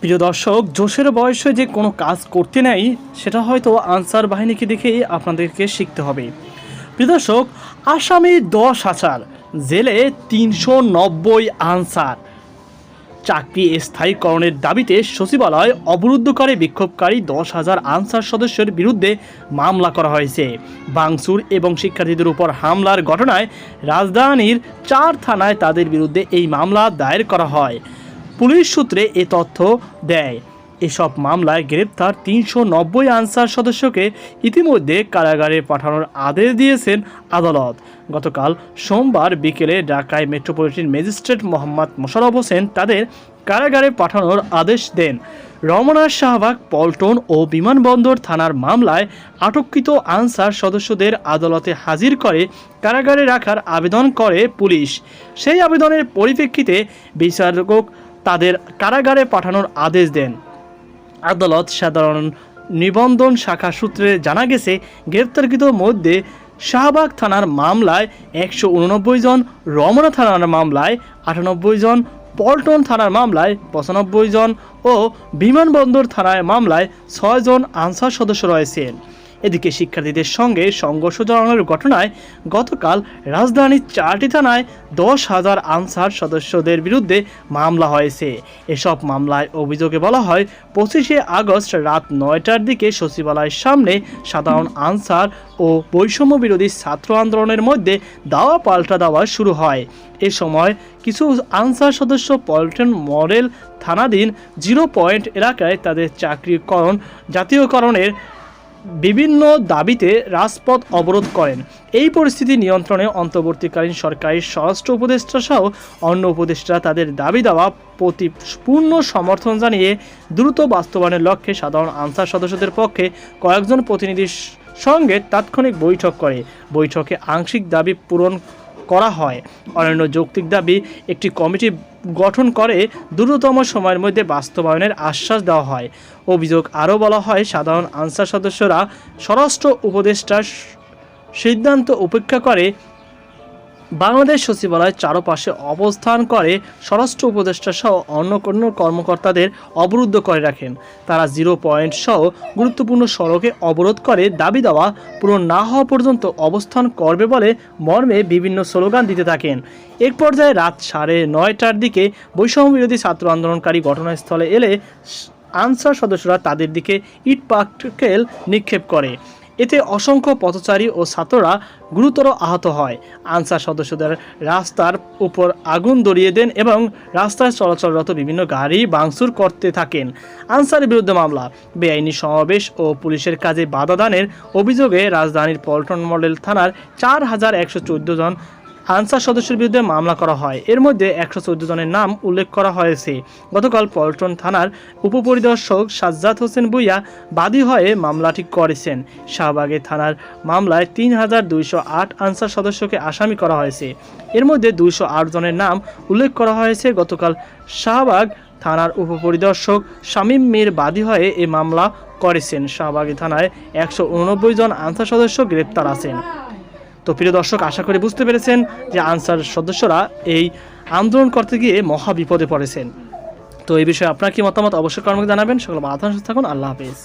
প্রিয় দর্শক, জোশের বয়সে যে কোনো কাজ করতে নেই, সেটা হয়তো আনসার বাহিনীকে দেখেই আপনাদেরকে শিখতে হবে। প্রিয় দর্শক, আসামি দশ হাজার, জেলে তিনশো নব্বই আনসার। চাকরি স্থায়ীকরণের দাবিতে সচিবালয় অবরুদ্ধ করে বিক্ষোভকারী দশ হাজার আনসার সদস্যের বিরুদ্ধে মামলা করা হয়েছে। বাংসুর এবং শিক্ষার্থীদের উপর হামলার ঘটনায় রাজধানীর চার থানায় তাদের বিরুদ্ধে এই মামলা দায়ের করা হয়। পুলিশ সূত্রে এ তথ্য দেয়। এসব মামলায় গ্রেপ্তার তিনশো নব্বই আনসার সদস্যকে ইতিমধ্যে কারাগারে পাঠানোর আদেশ দিয়েছেন আদালত। গতকাল সোমবার বিকেলে ঢাকায় মেট্রোপলিটন ম্যাজিস্ট্রেট মোহাম্মদ মোশাররফ হোসেন তাদের কারাগারে পাঠানোর আদেশ দেন। রমনা শাহবাগ, পল্টন ও বিমানবন্দর থানার মামলায় আটককৃত আনসার সদস্যদের আদালতে হাজির করে কারাগারে রাখার আবেদন করে পুলিশ। সেই আবেদনের পরিপ্রেক্ষিতে বিচারক তাদের কারাগারে পাঠানোর আদেশ দেন। আদালত সাধারণ নিবন্ধন শাখা সূত্রে জানা গেছে, গ্রেপ্তারকৃত মধ্যে শাহবাগ থানার মামলায় একশো উননব্বই জন, রমনা থানার মামলায় আটানব্বই জন, পল্টন থানার মামলায় পঁচানব্বই জন ও বিমানবন্দর থানায় মামলায় ছয়জন আনসার সদস্য রয়েছেন। এদিকে শিক্ষার্থীদের সঙ্গে সংঘর্ষ জড়ানোর ঘটনায় গতকাল রাজধানীর চারটি থানায় দশ হাজার আনসার সদস্যদের বিরুদ্ধে মামলা হয়েছে। এসব মামলায় অভিযোগে বলা হয়, পঁচিশে আগস্ট রাত নয়টার দিকে সচিবালয়ের সামনে সাধারণ আনসার ও বৈষম্য বিরোধী ছাত্র আন্দোলনের মধ্যে দাওয়া পাল্টা দেওয়া শুরু হয়। এ সময় কিছু আনসার সদস্য পল্টন মডেল থানাধীন জিরো পয়েন্ট এলাকায় তাদের চাকরিকরণ জাতীয়করণের বিভিন্ন দাবিতে রাজপথ অবরোধ করেন। এই পরিস্থিতি নিয়ন্ত্রণে অন্তর্বর্তীকালীন সরকারের স্বরাষ্ট্র উপদেষ্টা সহ অন্য উপদেষ্টা তাদের দাবি দেওয়া প্রতি পূর্ণ সমর্থন জানিয়ে দ্রুত বাস্তবায়নের লক্ষ্যে সাধারণ আনসার সদস্যদের পক্ষে কয়েকজন প্রতিনিধির সঙ্গে তাৎক্ষণিক বৈঠক করে। বৈঠকে আংশিক দাবি পূরণ করা হয়। অন্যান্য যৌক্তিক দাবি, একটি কমিটি গঠন করে দ্রুততম সময়ের মধ্যে বাস্তবায়নের আশ্বাস দেওয়া হয়। অভিযোগ আরও বলা হয়, সাধারণ আনসার সদস্যরা স্বরাষ্ট্র উপদেষ্টার সিদ্ধান্ত উপেক্ষা করে বাংলাদেশ সচিবালয়ের চারপাশে অবস্থান করে, স্বরাষ্ট্র উপদেষ্টা সহ অন্য কোনো কর্মকর্তাদের অবরুদ্ধ করে রাখেন। তারা জিরো পয়েন্ট সহ গুরুত্বপূর্ণ সড়কে অবরোধ করে দাবি দেওয়া পূরণ না হওয়া পর্যন্ত অবস্থান করবে বলে মর্মে বিভিন্ন স্লোগান দিতে থাকেন। এক পর্যায়ে রাত সাড়ে নয়টার দিকে বৈষম্য বিরোধী ছাত্র আন্দোলনকারী ঘটনাস্থলে এলে আনসার সদস্যরা তাদের দিকে ইট নিক্ষেপ করে। এতে অসংখ্য পথচারী ও ছাত্ররা গুরুতর আহত হয়। আনসার সদস্যদের রাস্তার উপর আগুন ধরিয়ে দেন এবং রাস্তায় চলাচলরত বিভিন্ন গাড়ি ভাঙচুর করতে থাকেন। আনসারের বিরুদ্ধে মামলা, বেআইনি সমাবেশ ও পুলিশের কাজে বাধা দানের অভিযোগে রাজধানীর পল্টন মডেল থানার চার হাজার একশো চোদ্দ জন আনসার সদস্যের বিরুদ্ধে মামলা করা হয়। এর মধ্যে একশো চোদ্দ জনের নাম উল্লেখ করা হয়েছে। গতকাল পল্টন থানার উপপরিদর্শক সাজ্জাদ হোসেন বুইয়া বাদী হয়ে মামলাটি করেছেন। শাহবাগে থানার মামলায় তিন হাজার দুইশো আট আনসার সদস্যকে আসামি করা হয়েছে। এর মধ্যে দুইশো আট জনের নাম উল্লেখ করা হয়েছে। গতকাল শাহবাগ থানার উপপরিদর্শক শামীম মীর বাদী হয়ে এ মামলা করেছেন। শাহবাগী থানায় একশো উননব্বই জন আনসার সদস্য গ্রেপ্তার আছেন। তো প্রিয় দর্শক, আশা করি বুঝতে পেরেছেন যে আনসার সদস্যরা এই আন্দোলন করতে গিয়ে মহা বিপদে পড়েছেন। তো এই বিষয়ে আপনার কি মতামত অবশ্যই কর্মকে জানাবেন। সকল মাথা থাকুন। আল্লাহ হাফিজ।